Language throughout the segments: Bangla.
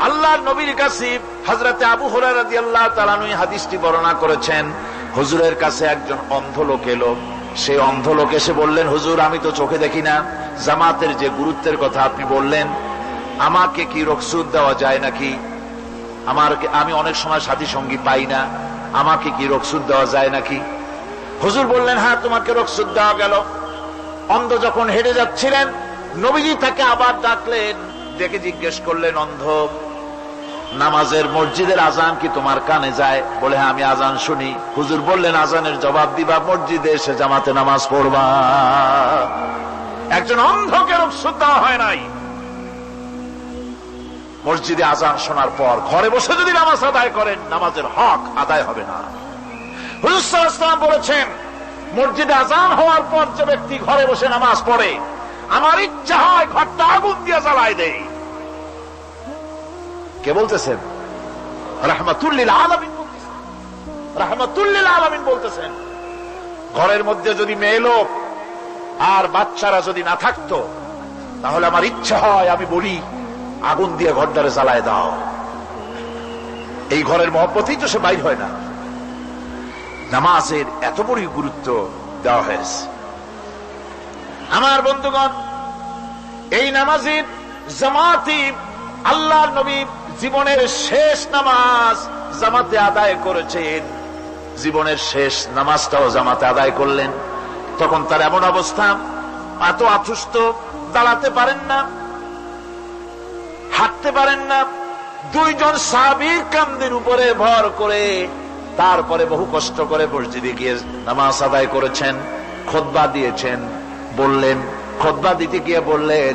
আল্লাহর নবীর কাসিব হজরতে আবু হরারদি আল্লাহ তালানুই হাদিসটি বর্ণনা করেছেন, হুজুরের কাছে একজন অন্ধ লোক এলো। সে অন্ধ লোক এসে বললেন, হুজুর, আমি তো চোখে দেখি না। জামাতের যে গুরুত্বের কথা আপনি বললেন, আমাকে কি রকসুদ দেওয়া যায় নাকি? আমার আমি অনেক সময় সাথী সঙ্গী পাই না। আমাকে কি রকসুদ দেওয়া যায় নাকি? হুজুর বললেন হ্যাঁ তোমাকে রকসুদ দেওয়া গেল। অন্ধ যখন হেঁটে যাচ্ছিলেন, নবীজি তাকে আবার ডাকলেন, ডেকে জিজ্ঞেস করলেন, অন্ধ নামাজের মসজিদের আজান কি তোমার কানে যায়? বলে হ্যাঁ আমি আজান শুনি। হুজুর বললেন, আজানের জবাব দিবা মসজিদে, এসে জামাতে নামাজ পড়বা। একজন অন্ধকে রকসুদ দেওয়া হয় নাই। মসজিদে আজান শোনার পর ঘরে বসে যদি নামাজ আদায় করেন, নামাজের হক আদায় হবে না। হুজুরাম বলেছেন, মসজিদে আজান হওয়ার পর যে ব্যক্তি ঘরে বসে নামাজ পড়ে, আমার ইচ্ছা হয় ঘরটা আগুন দিয়ে জ্বালায় দেয়। কে বলতেছেন? রাহমাতুল্লিল আলমিন রাহমাতুল্লিল আলমিন বলতেছেন। ঘরের মধ্যে যদি মেয়ে লোক আর বাচ্চারা যদি না থাকতো, তাহলে আমার ইচ্ছা হয় আমি বলি, আগুন দিয়ে ঘরটারে জ্বালায় দাও। এই ঘরের মহব্বতেই তো সে বাইর হয় না। নামাজের এত বড়ই গুরুত্ব দেওয়া হয়েছে। আমার বন্ধুগণ, এই নামাজের জামাতি আল্লাহর নবী জীবনের শেষ নামাজ জামাতে আদায় করেছেন। জীবনের শেষ নামাজটাও জামাতে আদায় করলেন। তখন তার এমন অবস্থা, এত আতুষ্ট দাঁড়াতে পারেন না, হাঁটতে পারেন না। দুইজন সাবির কামদের উপরে ভর করে তারপরে বহু কষ্ট করে মসজিদে গিয়ে নামাজ আদায় করেছেন, খোদবা দিয়েছেন, বললেন, খোদবা দিতে গিয়ে বললেন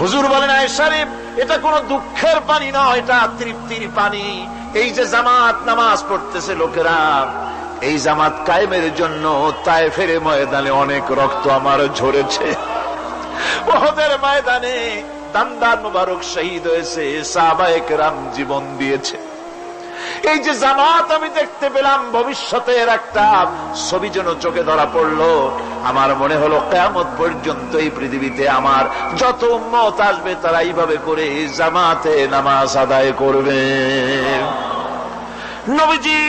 হুজুর বলেন আয়সারিফ এটা কোন দুঃখের পানি নয় এটা তৃপ্তির পানি। এই যে জামাত নামাজ পড়তেছে লোকেরা, এই জামাত কায়েমের জন্য তায়েফের ময়দানে অনেক রক্ত আমার ঝরেছে। ওহদের ময়দানে দান্দার মুবারক শহীদ হয়েছে, সাহাবায়ে কেরাম জীবন দিয়েছে। এই যে জামাত আমি দেখতে পেলাম, ভবিষ্যতের একটা ছবি যেন চোখে ধরা পড়ল। আমার মনে হলো কেমত পর্যন্ত এই পৃথিবীতে আমার যত মত আসবে তারা এইভাবে করে জামাতে নামাজ আদায় করবে। নবীজি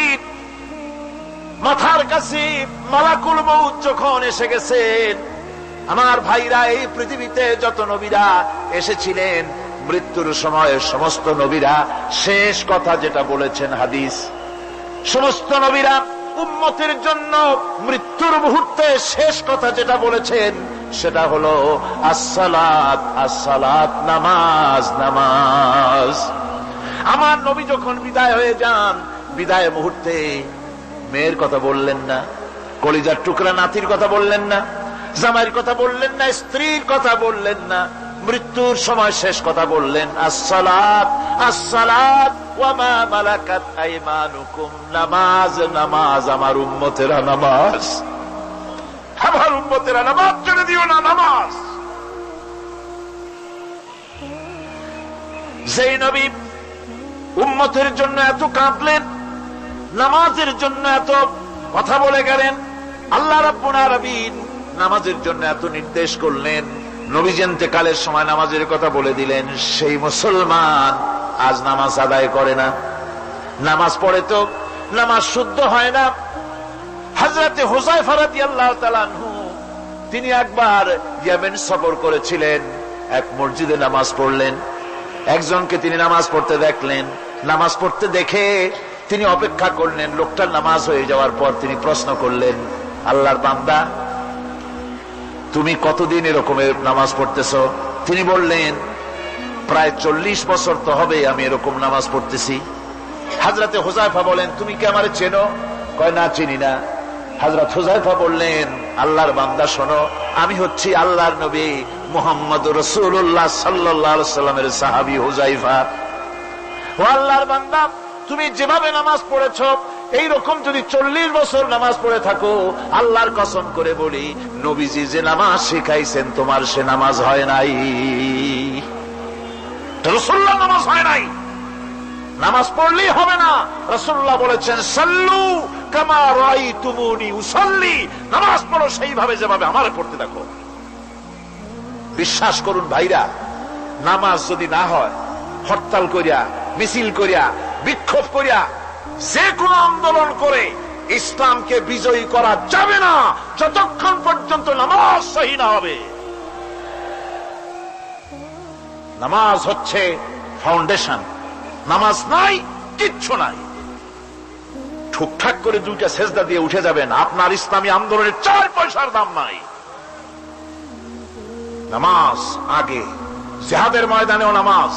মাথার কাছে মালাকুল মৌত যখন এসে গেছেন, আমার ভাইরা এই পৃথিবীতে যত নবীরা এসেছিলেন, মৃত্যুর সময় সমস্ত নবীরা শেষ কথা যেটা বলেছেন হাদিস, সমস্ত নবীরা উম্মতের জন্য মৃত্যুর মুহূর্তে শেষ কথা যেটা বলেছেন সেটা হলো আসসালাত আসসালাত, নামাজ নামাজ। আমার নবী যখন বিদায় হয়ে যান, বিদায় মুহূর্তে মেয়ের কথা বললেন না, কলিজার টুকরা নাতির কথা বললেন না, জামাইয়ের কথা বললেন না, স্ত্রীর কথা বললেন না, মৃত্যুর সময় শেষ কথা বললেন, আসসালাত আসসালাত, ওয়ামা মালাকাত আইমানুকুম, নামাজ নামাজ, আমার উম্মতেরা নামাজ। আমার উম্মতেরা নামাজ ছেড়ে দিও না, নামাজ। যেই নবী উম্মতের জন্য এত কাঁদলেন, নামাজের জন্য এত কথা বলে গেলেন, আল্লাহ রাব্বুল আলামিন নামাজের জন্য এত নির্দেশ করলেন নবীজেন্তে কালের সময় নামাজের কথা বলে দিলেন, সেই মুসলমান আজ নামাজ আদায় করে না। নামাজ পড়ে তো নামাজ শুদ্ধ হয় না। হাজরাতে হোসাই ফারাতি আল্লাহ তিনি একবার সফর করেছিলেন, এক মসজিদে নামাজ পড়লেন। একজনকে তিনি নামাজ পড়তে দেখলেন। নামাজ পড়তে দেখে তিনি অপেক্ষা করলেন, লোকটার নামাজ হয়ে যাওয়ার পর তিনি প্রশ্ন করলেন, আল্লাহর বান্দা, তুমি কতদিন এরকমের নামাজ পড়তেছ? তিনি বললেন, প্রায় চল্লিশ বছর তো হবে আমি এরকম নামাজ পড়তেছি। হাজরাতে হোজাইফা বলেন, তুমি কি আমার চেনো? কয়, না, চিনি না। হাজরত হুজাইফা বললেন, আল্লাহর বান্দা, শোনো, আমি হচ্ছি আল্লাহর নবী মোহাম্মদ রসুল্লাহ সাল্লাহ সাল্লামের সাহাবি হুজাইফা ও আল্লাহর বান্দা, তুমি যেভাবে নামাজ পড়েছ এই রকম যদি চল্লিশ বছর নামাজ পড়ে থাকো, আল্লাহর কসম করে বলি, নবীজি যে নামাজ শিখাইছেন, তোমার সে নামাজ হয় নাই। রসুল্লাহ নামাজ হয় নাই। নামাজ পড়লেই হবে না। রসুল্লাহ বলেছেন, সাল্লু কামা রাই উসল্লি। নামাজ পড়ো সেইভাবে যেভাবে আমার পড়তে দেখো। বিশ্বাস করুন ভাইরা, নামাজ যদি না হয়, হরতাল করিয়া, মিছিল করিয়া, বিক্ষোভ করিয়া, যে কোনো আন্দোলন করে ইসলামকে বিজয়ী করা যাবে না। যতক্ষণ পর্যন্ত নামাজ সহি না হবে। নামাজ হচ্ছে ফাউন্ডেশন নামাজ নাই, কিচ্ছু নাই। ঠুকঠাক করে দুইটা সেজদা দিয়ে উঠে যাবেন, আপনার ইসলামী আন্দোলনের চার পয়সার দাম নাই। নামাজ আগে, জেহাদের ময়দানেও নামাজ।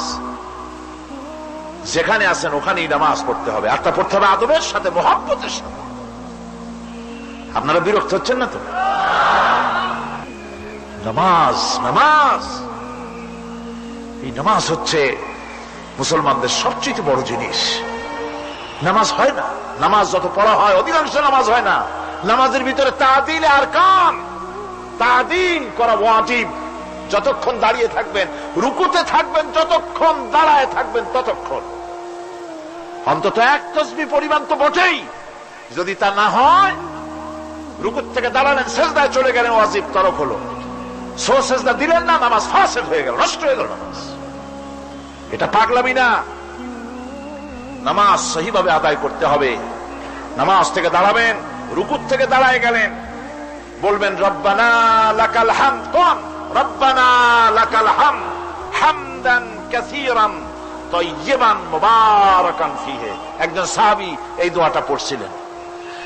যেখানে আছেন ওখানেই নামাজ পড়তে হবে, আর তা পড়তে হবে আদবের সাথে, মহাব্বতের সাথে। আপনারা বিরক্ত হচ্ছেন না তো? নামাজ নামাজ। এই নামাজ হচ্ছে মুসলমানদের সবচেয়ে বড় জিনিস, নামাজ হয় না। নামাজ যত পড়া হয়, অধিকাংশ নামাজ হয় না। নামাজের ভিতরে তাদিল আর কান। তাদিন করা ওয়াজিব। যতক্ষণ দাঁড়িয়ে থাকবেন, রুকুতে থাকবেন, যতক্ষণ দাঁড়ায় থাকবেন, ততক্ষণ। অন্তত এক তসবি পরিমাণ তো বটেই। যদি তা না হয়, রুকুর থেকে দাঁড়ালেন শেষদায় চলে গেলেন, ওয়াজিব তরফ হলো। সো শেষদা দিলেন না, নামাজ ফাঁসের হয়ে গেল, নষ্ট হয়ে গেল নামাজ। এটা পাগলামি না। নামাজ সহিভাবে আদায় করতে হবে। নামাজ থেকে দাঁড়াবেন, রুকুর থেকে দাঁড়ায় গেলেন। বলবেন, রব্বানা লাকাল হাম রব্বানা লাকাল হাম হামদান কাসীরান তয়্যিবান মুবারাকান ফিহে। একজন সাহাবী এই দোয়াটা পড়ছিলেন।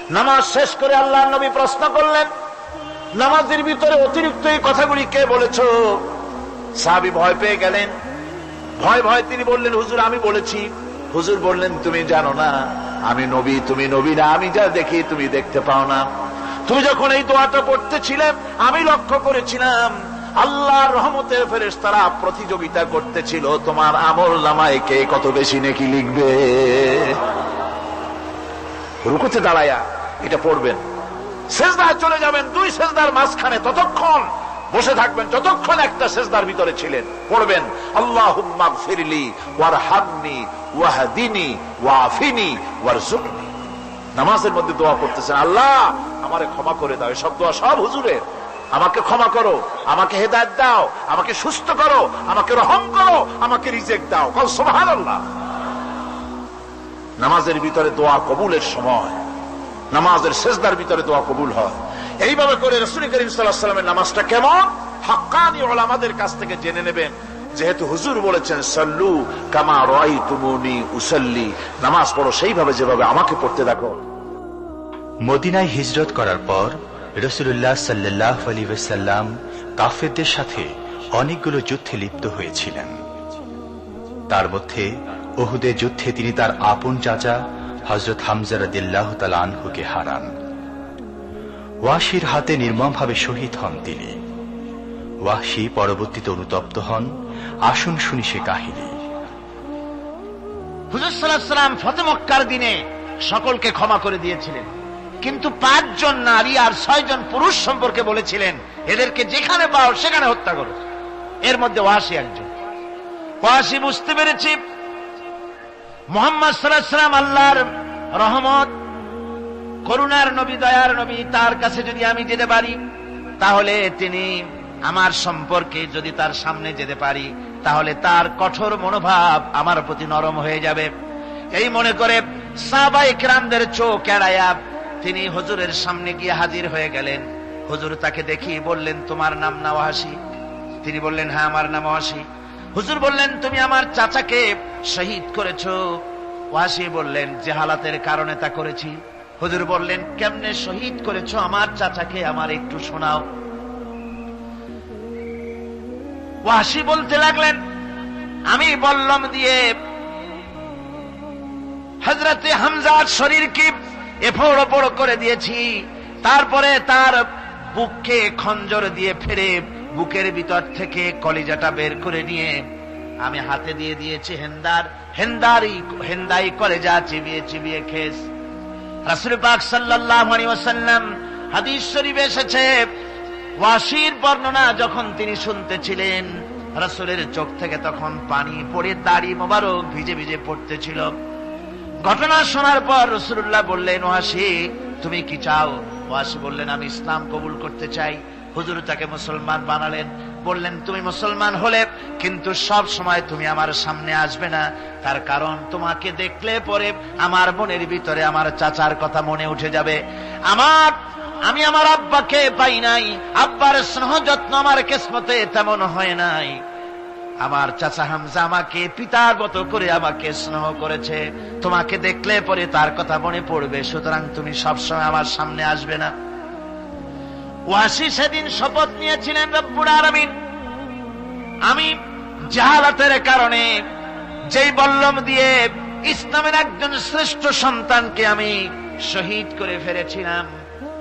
নামাজ শেষ করে আল্লাহ নবী প্রশ্ন করলেন, নামাজের ভিতরে অতিরিক্ত এই কথাগুলি কে বলেছ? সাহাবী ভয় পেয়ে গেলেন। ভয় ভয় তিনি বললেন, হুজুর, আমি বলেছি। হুজুর বললেন, তুমি জানো না, আমি নবী, তুমি নবী না, আমি যা দেখি তুমি দেখতে পাও না। তুমি যখন এই দোয়াটা পড়তেছিলে, আমি লক্ষ্য করেছিলাম, আল্লাহর রহমতের ফেরেস তারা প্রতিযোগিতা করতেছিল, তোমার আমল নামায় কে কত বেশি নাকি লিখবে? রুকুতে দাঁড়ায়া এটা পড়বেন। সেজদায় চলে যাবেন, দুই সেজদার মাঝখানে, ততক্ষণ বসে থাকবেন যতক্ষণ একটা সেজদার ভিতরে ছিলেন। পড়বেন আল্লাহ ফিরলি ওয়ার হামনি ওয়াহাদিনী ওয়াফিনি ওয়ার জুকনি নামাজের মধ্যে দোয়া করতেছেন, আল্লাহ, আমারে ক্ষমা করে দাও, এসব দোয়া সব হুজুরের। আমাকে ক্ষমা করো, আমাকে হেদায়ত দাও, আমাকে সুস্থ করো, আমাকে রহম করো, আমাকে রিজেক্ট দাও। কল সোহান আল্লাহ নামাজের ভিতরে দোয়া কবুলের সময়, নামাজের শেষদার ভিতরে দোয়া কবুল হয়। এইভাবে করে রসুল করিম সাল্লাহামের নামাজটা কেমন? হাক্কানি ওলামাদের কাছ থেকে জেনে নেবেন। যেহেতু হুজুর বলেছেন, সাল্লু কামা রয় তুমুনি উসল্লি। নামাজ পড়ো সেইভাবে যেভাবে আমাকে পড়তে দেখো। মদিনায় হিজরত করার পর রসুল্লাহ সাল্লাহ আলী সাল্লাম কাফেরদের সাথে অনেকগুলো যুদ্ধে লিপ্ত হয়েছিলেন। তার মধ্যে ওহুদের যুদ্ধে তিনি তার আপন চাচা হজরত হামজারদিল্লাহ আনহুকে হারান। ওয়াশির হাতে নির্মমভাবে শহীদ হন তিনি। ওয়াশি পরবর্তীতে অনুতপ্ত হন। আসুন শুনি সে কাহিনী। হুজুর সাল্লাম ফতে দিনে সকলকে ক্ষমা করে দিয়েছিলেন। কিন্তু পাঁচজন নারী আর ছয়জন পুরুষ সম্পর্কে বলেছিলেন, এদেরকে যেখানে পাও সেখানে হত্যা করো। এর মধ্যে ওয়াসি একজন। ওয়াসি বুঝতে পেরেছি, মোহাম্মদ সাল্লাহ সাল্লাম আল্লাহর রহমত করুণার নবী, দয়ার নবী তার কাছে যদি আমি যেতে পারি, তাহলে তিনি আমার সম্পর্কে যদি তার সামনে যেতে পারি, তাহলে তার কঠোর মনোভাব আমার প্রতি নরম হয়ে যাবে। এই মনে করে সাবা ইকরামদের চোখ এড়াইয়া তিনি হজুরের সামনে গিয়ে হাজির হয়ে গেলেন। হুজুর তাকে দেখি বললেন, তোমার নাম নওয়াসি তিনি বললেন হ্যাঁ আমার নাম ওয়াসি। হুজুর বললেন, তুমি আমার চাচাকে শহীদ করেছ। ওয়াসি বললেন, যে হালাতের কারণে তা করেছি। হুজুর বললেন, কেমনে শহীদ করেছ আমার চাচাকে? আমার একটু শোনাও। ওয়াসি বলতে লাগলেন, আমি বললাম দিয়ে হজরতে হামজার শরীরকে এফড় ওপড় করে দিয়েছি। তারপরে তার বুককে খঞ্জর দিয়ে ফেরে বুকের ভিতর থেকে কলিজাটা বের করে নিয়ে আমি হাতে দিয়ে দিয়েছি হেন্দার। হেন্দারি, হেন্দাই কলেজা চিবিয়ে চিবিয়ে খেস। রাসুল পাক হাদিস শরীফে এসেছে, ওয়াসির বর্ণনা যখন তিনি শুনতেছিলেন, রাসূলের চোখ থেকে তখন পানি পড়ে দাড়ি মোবারক ভিজে ভিজে পড়তেছিল। ঘটনা শোনার পর রসুল্লাহ বললেন, ওয়াসি, তুমি কি চাও? ওয়াসি বললেন, আমি ইসলাম কবুল করতে চাই। হুজুর তাকে মুসলমান বানালেন। বললেন, তুমি মুসলমান হলে কিন্তু সব সময় তুমি আমার সামনে আসবে না। তার কারণ তোমাকে দেখলে পরে আমার মনের ভিতরে আমার চাচার কথা মনে উঠে যাবে। আমার, আমি আমার আব্বাকে পাই নাই। আব্বার স্নেহ যত্ন আমার কেসমতে তেমন হয় নাই। আমার চাচা হামজা আমাকে পিতার করে আমাকে স্নেহ করেছে। তোমাকে দেখলে পরে তার কথা মনে পড়বে, সুতরাং তুমি সবসময় আমার সামনে আসবে না। ওয়াসি সেদিন শপথ নিয়েছিলেন রব্বুর আলমিন। আমি জাহালাতের কারণে যেই বল্লম দিয়ে ইসলামের একজন শ্রেষ্ঠ সন্তানকে আমি শহীদ করে ফেলেছিলাম,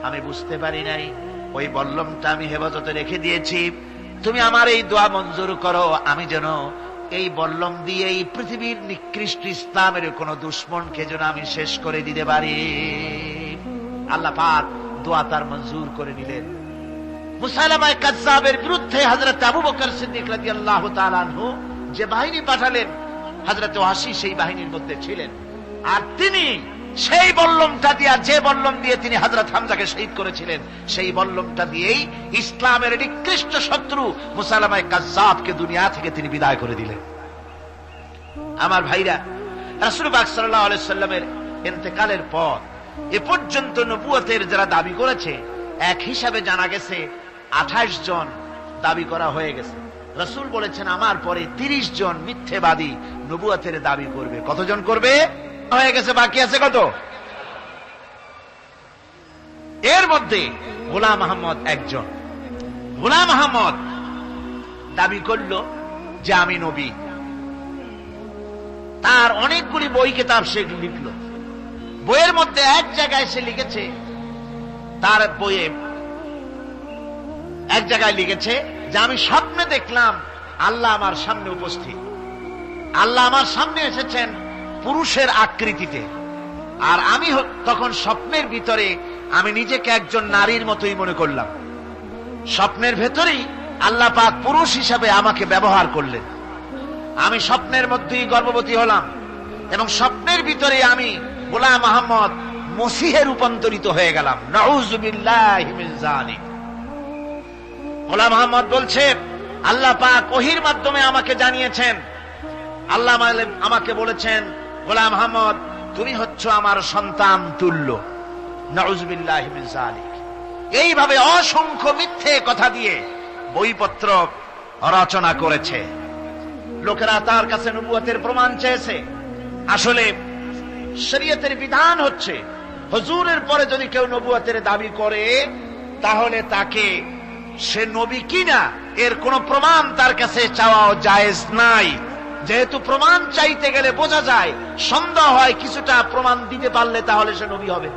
আমি বুঝতে পারি নাই। ওই বল্লমটা আমি হেফাজতে রেখে দিয়েছি। তুমি আমার এই দোয়া মঞ্জুর করো, আমি যেন এই বল্লম দিয়ে এই পৃথিবীর নিকৃষ্ট ইসলামের কোন দুশ্মনকে যেন আমি শেষ করে দিতে পারি। আল্লাহ পাক দোয়া তার মঞ্জুর করে নিলেন। মুসালামায় কাজ্জাবের বিরুদ্ধে হজরত আবু বকর সিদ্দিক রাদিয়াল্লাহু তাআলা আনহু যে বাহিনী পাঠালেন হজরত ওয়াসি সেই বাহিনীর মধ্যে ছিলেন। আর তিনি সেই বল্লমটা যে বল্লম দিয়ে তিনি হজরত হামজাকে শহীদ করেছিলেন, সেই বল্লমটা দিয়েই ইসলামের নিকৃষ্ট শত্রু মুসালামায় কাজ্জাবকে দুনিয়া থেকে তিনি বিদায় করে দিলেন। আমার ভাইরা, রাসূল পাক সাল্লাল্লাহু আলাইহি সাল্লামের পর এ পর্যন্ত নবুয়তের যারা দাবি করেছে, এক হিসাবে জানা গেছে আঠাশ জন দাবি করা হয়ে গেছে। রসুল বলেছেন, আমার পরে তিরিশ জন মিথ্যেবাদী নবুয়তের দাবি করবে। কতজন করবে? হয়ে গেছে, বাকি আছে কত? এর মধ্যে গোলাম আহমদ একজন। গোলাম আহমদ দাবি করল যে আমি নবী। তার অনেকগুলি বই কেতাব সে লিখল। বইয়ের মধ্যে এক জায়গায় সে লিখেছে, তার বইয়ে এক জায়গায় লিখেছে যে আমি স্বপ্নে দেখলাম আল্লাহ আমার সামনে উপস্থিত। আল্লাহ আমার সামনে এসেছেন পুরুষের আকৃতিতে। আর আমি তখন স্বপ্নের ভিতরে আমি নিজেকে একজন নারীর মতোই মনে করলাম। স্বপ্নের ভেতরেই আল্লাহ পাক পুরুষ হিসাবে আমাকে ব্যবহার করলেন। আমি স্বপ্নের মধ্যেই গর্ভবতী হলাম এবং স্বপ্নের ভিতরে আমি গোলাম আহমদ মসিহে রূপান্তরিত হয়ে গেলাম। নাউজুবিল্লাহি জালিক। গোলাম আহমদ বলছে, আল্লাহ পাক ওহির মাধ্যমে আমাকে জানিয়েছেন। আল্লাহ আমাকে বলেছেন গোলাম আহমদ তুমি হচ্ছ আমার সন্তান তুল্য। এইভাবে অসংখ্য মিথ্যে কথা দিয়ে বইপত্র রচনা করেছে। লোকেরা তার কাছে নবুয়তের প্রমাণ চেয়েছে। আসলে শরীয়তের বিধান হচ্ছে, হজুরের পরে যদি কেউ নবুয়তের দাবি করে, তাহলে তাকে সে নবী কিনা, এর কোন প্রমাণ তার কাছে চাওয়াও জায়েজ নাই। যেহেতু প্রমাণ চাইতে গেলে বোঝা যায়, সন্দেহ হয় কিছুটা প্রমাণ দিতে পারলে তাহলে সে নবী হবে।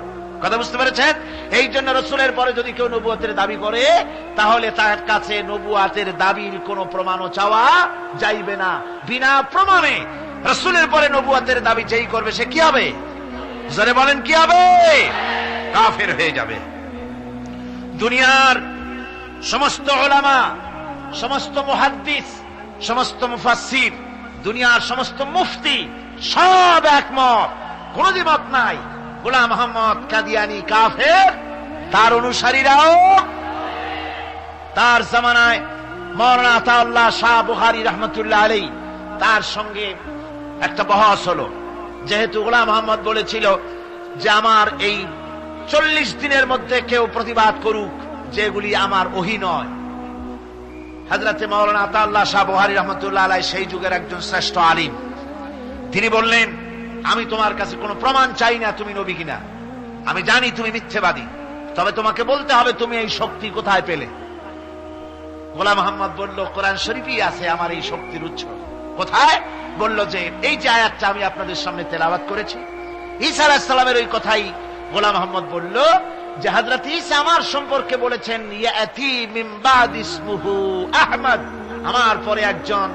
কথা বুঝতে পেরেছেন? এই জন্য রসুলের পরে যদি কেউ নবুয়াতের দাবি করে, তাহলে তার কাছে নবুয়াতের দাবির কোনো প্রমাণও চাওয়া যাইবে না। বিনা প্রমাণে রসুলের পরে নবুয়াতের দাবি যেই করবে, সে কি হবে? জোরে বলেন, কি হবে? কাফের হয়ে যাবে। দুনিয়ার সমস্ত ওলামা, সমস্ত মুহাদ্দিস, সমস্ত মুফাসসির, দুনিয়ার সমস্ত মুফতি সব একমত। কোন দ্বিমত নাই। গোলাম মোহাম্মদ কাদিয়ানি কাফের, তার অনুসারীরাও, তার জামানায় মৌলানা আতাউল্লাহ শাহ বুহারি রহমতুল্লাহ আলী তার সঙ্গে একটা বহস হলো। যেহেতু গোলাম মোহাম্মদ বলেছিল যে, আমার এই চল্লিশ দিনের মধ্যে কেউ প্রতিবাদ করুক যেগুলি আমার ওহি নয়। হাজরাতে মৌলানা আতাউল্লাহ শাহ বুহারি রহমতুল্লাহ আলাই সেই যুগের একজন শ্রেষ্ঠ আলিম। তিনি বললেন, আমি তোমার কাছে কোনো প্রমাণ চাই না তুমি নবী কিনা। আমি জানি তুমি মিথ্যেবাদী। তবে তোমাকে বলতে হবে তুমি এই শক্তি কোথায় পেলে? গোলাম মোহাম্মদ বলল, কোরআন শরীফই আছে আমার এই শক্তির উৎস। কোথায়? বলল যে, এই যে আয়াতটা আমি আপনাদের সামনে তেলাওয়াত করেছি। ঈসা আলাহিসাল্লামের ওই কথাই গোলাম মোহাম্মদ বলল যে হজরত ঈসা আমার সম্পর্কে বলেছেন আহমদ। আমার পরে একজন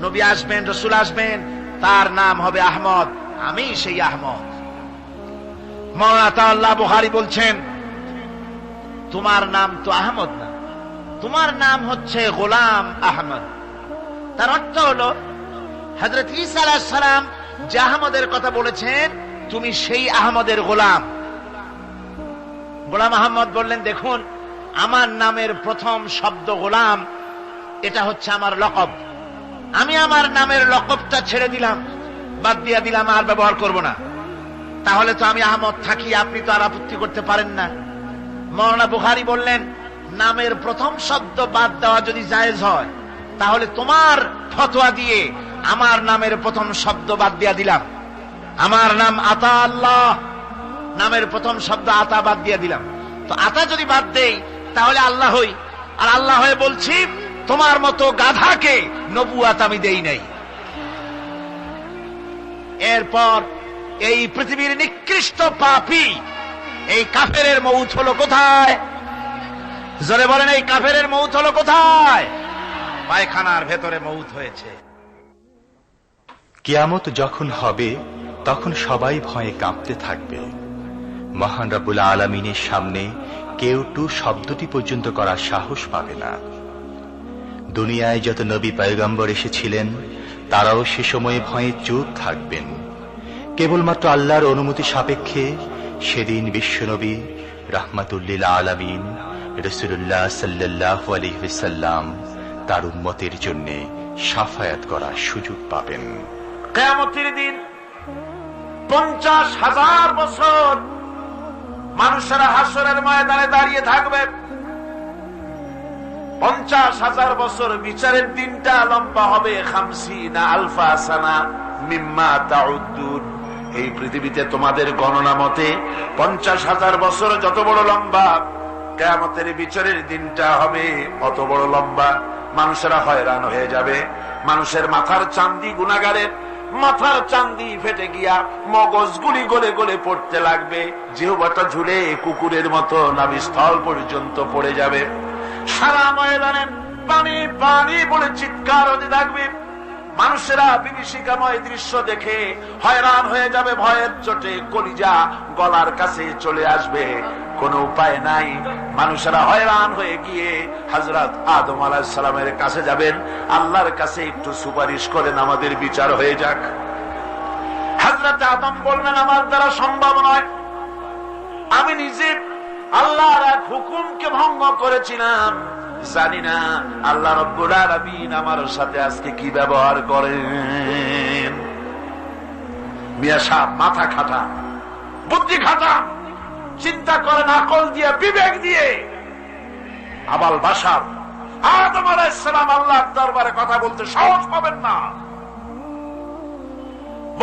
নবী আসবেন, রসুল আসবেন, তার নাম হবে আহমদ। আমি সেই আহমদ। মৌলানা বুহারি বলছেন, তোমার নাম তো আহমদ না। তোমার নাম হচ্ছে গোলাম আহমদ। তার অর্থ হলো হজরত ইসা সালাম যে আহমদের কথা বলেছেন, তুমি সেই আহমদের গোলাম। গোলাম আহমদ বললেন, দেখুন, আমার নামের প্রথম শব্দ গোলাম, এটা হচ্ছে আমার লকব। আমি আমার নামের লকবটা ছেড়ে দিলাম, বাদ দিয়া দিলাম, আর ব্যবহার করব না। তাহলে তো আমি আহমদ থাকি, আপনি তো আর আপত্তি করতে পারেন না। মৌলানা বুখারি বললেন, নামের প্রথম শব্দ বাদ দেওয়া যদি জায়েজ হয়, তাহলে তোমার ফতোয়া দিয়ে আমার নামের প্রথম শব্দ বাদ দিয়া দিলাম। আমার নাম আতা আল্লাহ নামের প্রথম শব্দ আতা বাদ দিয়ে দিলাম। তো আতা যদি বাদ দেই, তাহলে আল্লাহ হই। আর আল্লাহ হয়ে বলছি, তোমার মতো গাধাকে নবুয়াত আমি দেই নাই। এরপর এই পৃথিবীর নিকৃষ্ট পাপী, এই কাফেরের মৌত হলো কোথায়? জোরে বলেন, এই কাফের মৌত হলো কোথায়? পায়খানার ভেতরে মৌত হয়েছে। কিয়ামত যখন হবে, তখন সবাই ভয়ে কাঁপতে থাকবে। মহান রাবুল আলমিনের সামনে কেউ টু শব্দটি পর্যন্ত করার সাহস পাবে না। দুনিয়ায় যত নবী পয়গম্বর এসেছিলেন, তারাও সে সময়ে ভয়ে চুপ থাকবেন। কেবলমাত্র আল্লাহর অনুমতি সাপেক্ষে সেদিন বিশ্বনবী রাহমাতুল্লিল আলামিন রসুল্লাহ সাল্লাহ আলহিসাল্লাম তার উম্মতের জন্য সাফায়াত করার সুযোগ পাবেন। কেয়ামতের দিন পঞ্চাশ হাজার বছর মানুষেরা হাসরের ময়দানে দাঁড়িয়ে থাকবে। পঞ্চাশ হাজার বছর বিচারের দিনটা লম্বা হবে। খামসি না আলফা সানা মিম্মা তাউদ্দুন। এই পৃথিবীতে তোমাদের গণনা মতে পঞ্চাশ হাজার বছর যত বড় লম্বা, কেয়ামতের বিচারের দিনটা হবে অত বড় লম্বা। মানুষেরা হয়রান হয়ে যাবে। মানুষের মাথার চান্দি গুণাগারের মাথার চান্দি ফেটে গিয়া মগজগুলি গলে গলে পড়তে লাগবে। জিহবাটা ঝুলে কুকুরের মতো নাভি স্থল পর্যন্ত পড়ে যাবে। সারা ময়দানে পানি পানি বলে চিৎকার হতে থাকবে। মানুষেরা বিভীষিকাময় দৃশ্য দেখে হয়রান হয়ে যাবে, ভয়ের চোটে কলিজা গলার কাছে চলে আসবে। কোনো উপায় নাই। মানুষেরা হয়রান হয়ে গিয়ে হজরত আদম আলাহ সালামের কাছে যাবেন। আল্লাহর কাছে একটু সুপারিশ করেন, আমাদের বিচার হয়ে যাক। হজরত আদম বললেন, আমার দ্বারা সম্ভব নয়। আমি নিজে আল্লাহর এক হুকুমকে ভঙ্গ করেছিলাম। জানি না আল্লাহ আলামিন আমার সাথে আজকে কি ব্যবহার করেন। মিয়া সাহ মাথা খাটা, বুদ্ধি খাটা। চিন্তা করেন আকল দিয়ে, বিবেক দিয়ে। আবাল বাসার, আদম আলাইসালাম আল্লাহর দরবারে কথা বলতে সাহস পাবেন না।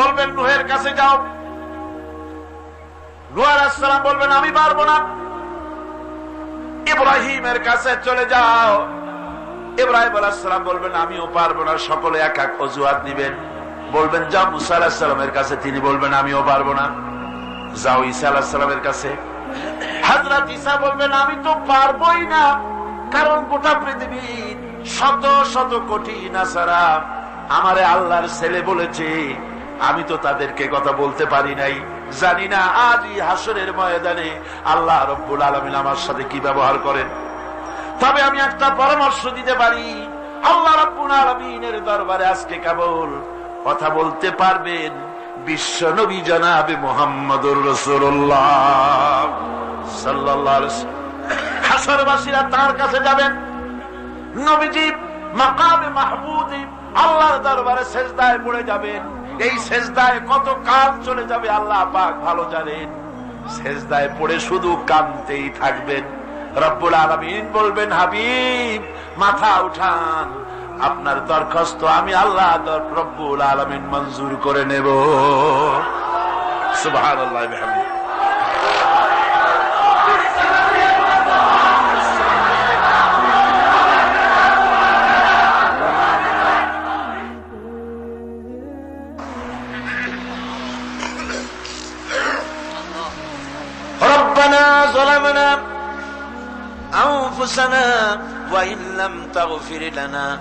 বলবেন, নুহের কাছে যাও। নুয়ার আসসালাম বলবেন, আমি পারব না। ইব্রাহিমের কাছে চলে যাও। ইব্রাহিম আলাহাম বলবেন, আমিও পারব না, সকলে এক এক অজুহাত নিবেন। বলবেন, যাও, মুসা আলাহিসাল্লামের কাছে। তিনি বলবেন, আমিও পারব না। যাও ঈসা আলাহিসাল্লামের কাছে। হাজরত ঈসা বলবেন, আমি তো পারবোই না, কারণ গোটা পৃথিবীর শত শত কোটি নাসারা আমারে আল্লাহর ছেলে বলেছে। আমি তো তাদেরকে কথা বলতে পারি নাই। জানি না আজই হাসরের ময়দানে আল্লাহ রব্বুল আলমিন আমার সাথে কি ব্যবহার করেন। তবে আমি একটা পরামর্শ দিতে পারি। আল্লাহ রব্বুল আলমিনের দরবারে আজকে কেবল কথা বলতে পারবেন বিশ্ব নবী জানাবে মোহাম্মদুর রসুল্লাহ সাল্লাহ হাসরবাসীরা তার কাছে যাবেন। নবীজি মাকামে মাহবুদি আল্লাহর দরবারে সেজদায় পড়ে যাবেন। এই সেজদায় কত কাল চলে যাবে আল্লাহ পাক ভালো জানেন। সেজদায় পড়ে শুধু কানতেই থাকবেন। রব্বুল আলমিন বলবেন, হাবিব, মাথা উঠান। আপনার দরখাস্ত আমি আল্লাহ দর- রব্বুল আলমিন মঞ্জুর করে নেব সুবাহ আল্লাহ ربنا ظلمنا أنفسنا وإن لم تغفر لنا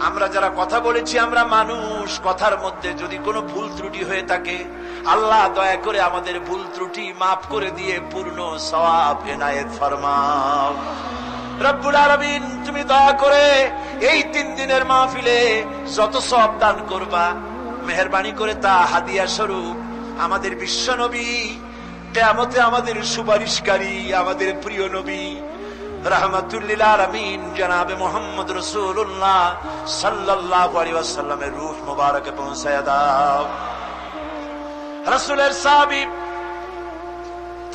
আমরা যারা কথা বলেছি, আমরা মানুষ। কথার মধ্যে যদি কোনো ভুল ত্রুটি হয়ে থাকে, আল্লাহ দয়া করে আমাদের ভুল ত্রুটি মাফ করে দিয়ে পূর্ণ সওয়াব, এনায়েত ফরমাও। রব্বুল আলমিন, তুমি দয়া করে এই তিন দিনের মাহফিলে যত সব দান করবা, মেহরবানি করে তা হাদিয়া স্বরূপ। আমাদের বিশ্ব নবী, কেয়ামতে আমাদের সুপারিশকারী, আমাদের প্রিয় নবী রহমতুল্লিল আলমিন, জনাবে মোহাম্মদ রসুল্লাহ সাল্লাহ আলিয়াসাল্লামের রুহ মুবারকে পৌঁছায় দাও। রসুলের সাবিব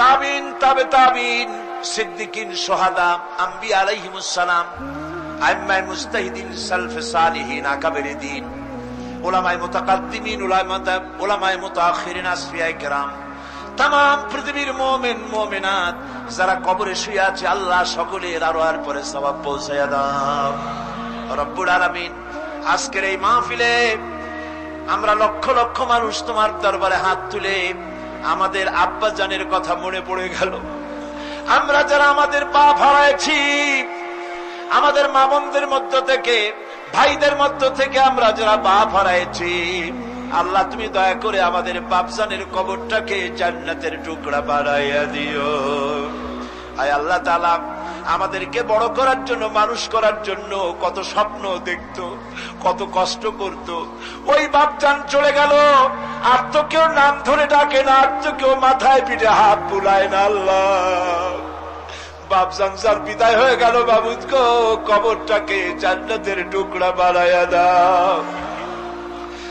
তাবিন, তাবে তাবিন, সিদ্দিকিন, সোহাদা আম্বি আলাইহিমুসালাম আইম্মাই মুস্তাহিদিন সালফে সালিহিন, আকাবের দিন ওলামাই মুতাকাদ্দিমিন ওলামাই মুতাখিরিন কেরাম। তাম পৃথিবীর মোমেন মোমেনাত, যারা কবরে শুয়ে আছে, আল্লাহ সকলের আরও আর পরে সবাব পৌঁছাইয়া দাও। রব্বুল আলামিন, আজকের এই মাহফিলে আমরা লক্ষ লক্ষ মানুষ তোমার দরবারে হাত তুলে আমাদের আব্বা জানের কথা মনে পড়ে গেল। আমরা যারা আমাদের পা হারাইছি আমাদের মা বোনদের মধ্য থেকে, ভাইদের মধ্য থেকে আমরা যারা বাপ হারাইছি আল্লাহ, তুমি দয়া করে আমাদের বাপজানের কবরটাকে জান্নাতের টুকরা বাড়াইয়া দিও। আয় আল্লাহ তালা আমাদেরকে বড় করার জন্য, মানুষ করার জন্য কত স্বপ্ন দেখত, কত কষ্ট করত। ওই বাপজান চলে গেল, আর তো কেউ নাম ধরে ডাকে না, আর তো কেউ মাথায় পিঠে হাত বুলায় না আল্লাহ। বাপ সংসার বিদায় হয়ে গেল, বাবুদ কবরটাকে জান্নাতের টুকরা বানায়া দাও।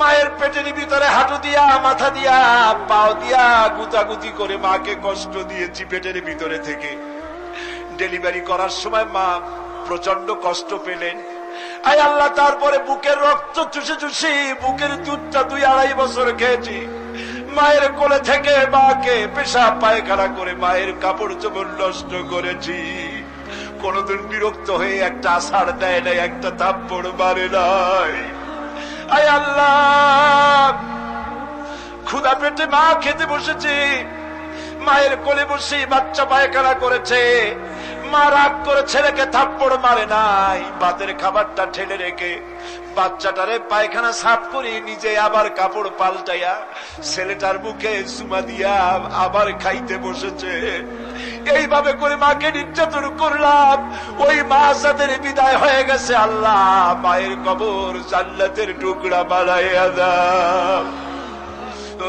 মায়ের পেটের ভিতরে হাঁটু দিয়া, মাথা দিয়া, পাও দিয়া গুতাগুতি করে মাকে কষ্ট দিয়েছি পেটের ভিতরে থেকে। ডেলিভারি করার সময় মা প্রচণ্ড কষ্ট পেলেন। আয় আল্লাহ, তারপরে বুকের রক্ত চুষে চুষে, বুকের দুধটা দুই আড়াই বছর খেয়েছি। মায়ের কোলে থেকে মাকে পেশাব পায়খানা করে মায়ের কাপড় চোপড় নষ্ট করেছি। কোনদিন বিরক্ত হয়ে একটা আষাঢ় দেয় নাই, একটা থাপ্পড় মারে নাই। আয় আল্লাহ। ক্ষুদা পেটে মা খেতে বসেছি। মায়ের কোলে বসে বাচ্চা পায়খানা করেছে। মা রাগ করে ছেলেকে থাপ্পড় মারে নাই। ভাতের খাবারটা ঠেলে রেখে বাচ্চাটারে পায়খানা সাফ করে নিজে আবার কাপড় পাল্টাইয়া ছেলেটার মুখে সুমা দিয়া আবার খাইতে বসেছে। এইভাবে করে মাকে নির্যাতন করলাম। ওই মা যাদের বিদায় হয়ে গেছে আল্লাহ। মায়ের কবর জান্নাতের টুকরা বাড়াইয়া দাও।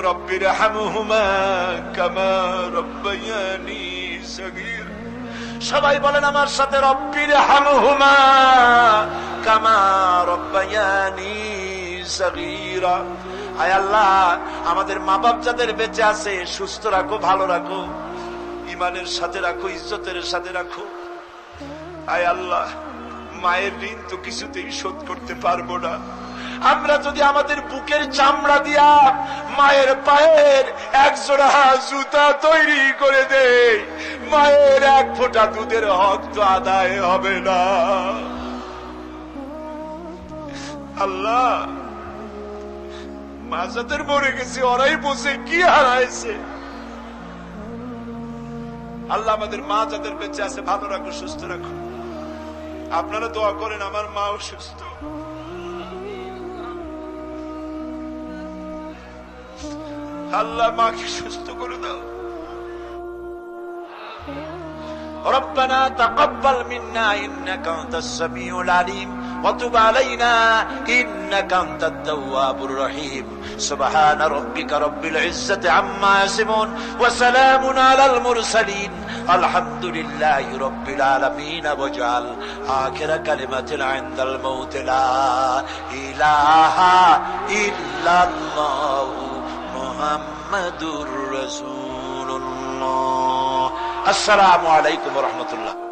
রব্বির হামহুমা কামা রব্বায়ানি সগীর। সবাই বলেন আমার সাথে রব্বির হামহুমা কামা রব্বায়ানি সগীরা। আয় আল্লাহ, আমাদের মা বাপ যাদের বেঁচে আছে, সুস্থ রাখো, ভালো রাখো ইমানের সাথে রাখো, ইজ্জতের সাথে রাখো। আয় আল্লাহ, মায়ের ঋণ তো কিছুতেই শোধ করতে পারব না। আমরা যদি আমাদের বুকের চামড়া দিয়া মায়ের পায়ের এক জোড়া জুতা তৈরি করে দেই, মায়ের এক ফোঁটা দুধের হক তো আদায় হবে না। আল্লাহ মা যাদের মরে গেছে, ওরাই বসে কি হারাইছে? আল্লাহ আমাদের মা যাদের বেঁচে আছে, ভালো রাখো সুস্থ রাখো আপনারা দোয়া করেন, আমার মাও সুস্থ। আল্লাহ মাকে সুস্থ করে দাও ربنا تقبل منا انك انت السميع العليم وتب علينا انك انت التواب الرحيم سبحان ربك رب العزه عما يصفون وسلام على المرسلين الحمد لله رب العالمين واجعل اخر كلمه عند الموت لا اله الا الله محمد رسول الله. السلام عليكم ورحمة الله.